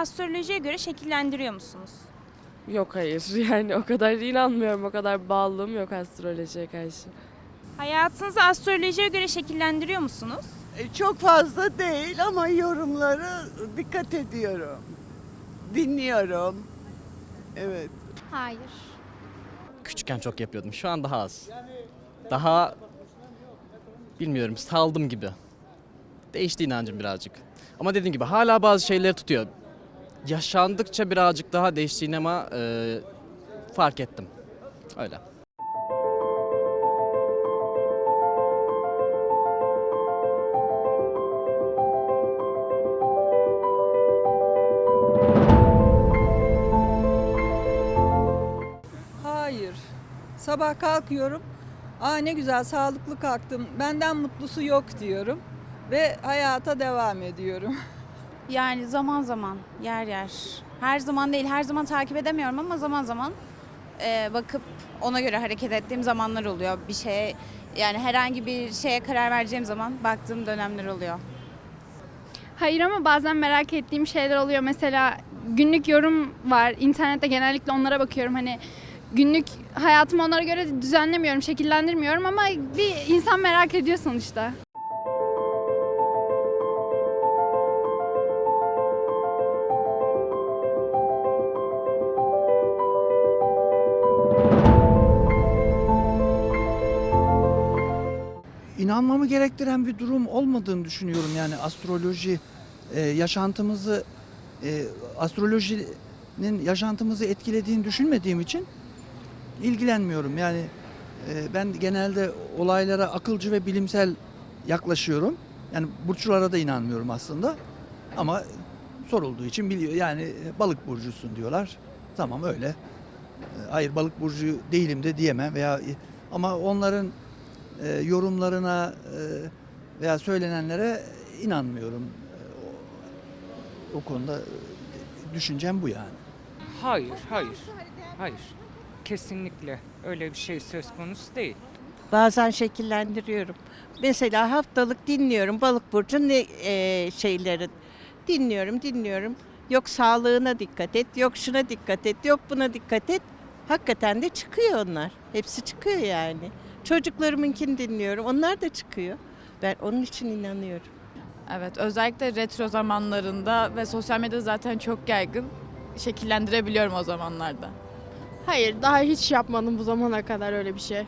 astrolojiye göre şekillendiriyor musunuz? Yok hayır yani o kadar inanmıyorum o kadar bağlılığım yok astrolojiye karşı. Hayatınızı astrolojiye göre şekillendiriyor musunuz? E, Çok fazla değil ama yorumları dikkat ediyorum. Dinliyorum. Evet. Hayır. Küçükken çok yapıyordum. Şu an daha az. Daha bilmiyorum saldım gibi. Değişti inancım birazcık. Ama dediğim gibi hala bazı şeyleri tutuyor. Yaşandıkça birazcık daha değiştiğini ama e, fark ettim. Öyle. Hayır. Sabah kalkıyorum. Aa ne güzel sağlıklı kalktım. Benden mutlusu yok diyorum ve hayata devam ediyorum. Yani zaman zaman yer yer. Her zaman değil, her zaman takip edemiyorum ama zaman zaman e, bakıp ona göre hareket ettiğim zamanlar oluyor. Bir şeye yani herhangi bir şeye karar vereceğim zaman baktığım dönemler oluyor. Hayır ama bazen merak ettiğim şeyler oluyor. Mesela günlük yorum var. İnternette genellikle onlara bakıyorum. Hani günlük hayatımı onlara göre düzenlemiyorum, şekillendirmiyorum ama bir insan merak ediyor sonuçta. İnanmamı gerektiren bir durum olmadığını düşünüyorum. Yani astroloji e, yaşantımızı e, astrolojinin yaşantımızı etkilediğini düşünmediğim için ilgilenmiyorum. Yani e, ben genelde olaylara akılcı ve bilimsel yaklaşıyorum. Yani burçlara da inanmıyorum aslında. Ama sorulduğu için biliyor. Yani e, balık burcusun diyorlar. Tamam öyle. E, Hayır balık burcu değilim de diyemem veya ama onların e, yorumlarına e, veya söylenenlere inanmıyorum. E, o, o konuda e, düşüncem bu yani. Hayır, hayır. Hayır. Kesinlikle öyle bir şey söz konusu değil. Bazen şekillendiriyorum. Mesela haftalık dinliyorum balık burcu ne e, şeyleri dinliyorum dinliyorum. Yok sağlığına dikkat et, yok şuna dikkat et, yok buna dikkat et. Hakikaten de çıkıyor onlar. Hepsi çıkıyor yani. Çocuklarımınkini dinliyorum. Onlar da çıkıyor. Ben onun için inanıyorum. Evet, özellikle retro zamanlarında ve sosyal medya zaten çok yaygın. Şekillendirebiliyorum o zamanlarda. Hayır daha hiç yapmadım bu zamana kadar öyle bir şey.